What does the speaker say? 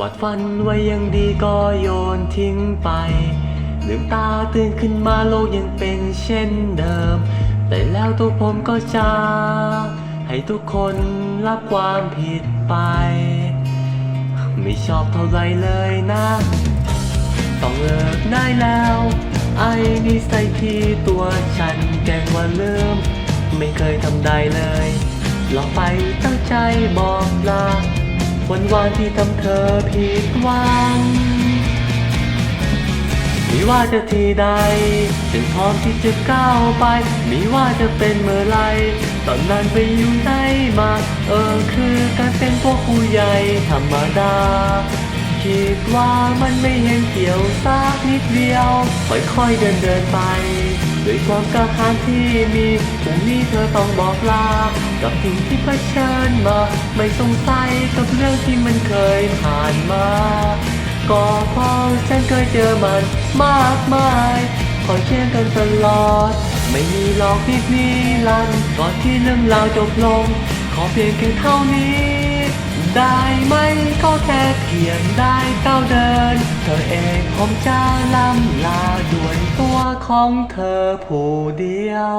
วาดฝันไว้ยังดีก็โยนทิ้งไปลืมตาตื่นขึ้นมาโลกยังเป็นเช่นเดิม แต่แล้วตัวผมก็จะให้ทุกคนรับความผิดไป ไม่ชอบเท่าไรเลยนะ ต้องเลิกได้แล้ว ไอ้นิสัยที่ตัวฉันแกงว่าลืม ไม่เคยทำได้เลยหลอกไปตั้งใจ วันวานที่ทำเธอผิดหวังมีว่าจะที่ใดฉันพร้อมที่จะก้าวไป มีว่าจะเป็นเมื่อไร ตอนนั้นไปอยู่ไหนมา เออคือการเป็นพวกผู้ใหญ่ธรรมดา คิดว่ามันไม่เห็นเกี่ยวสักนิดเดียว ค่อยๆเดินเดินไป ด้วยความกล้าหาญที่มีพรุ่งนี้เธอต้องบอกลา กับสิ่งที่เผชิญมา ไม่สงสัยกับเรื่องที่มันเคยผ่านมา ก็เพราะฉันเคยเจอมันมากมายคอยเชื่อกันตลอด ไม่มีหลอกพิดนีลันก่อนที่เรื่องราวจบลง ขอเพียงแค่เท่านี้ ได้ไหม แค่เพียงได้ก้าวเดิน เธอเองผมจะล่ำลาด่วนตัวของเธอผู้เดียว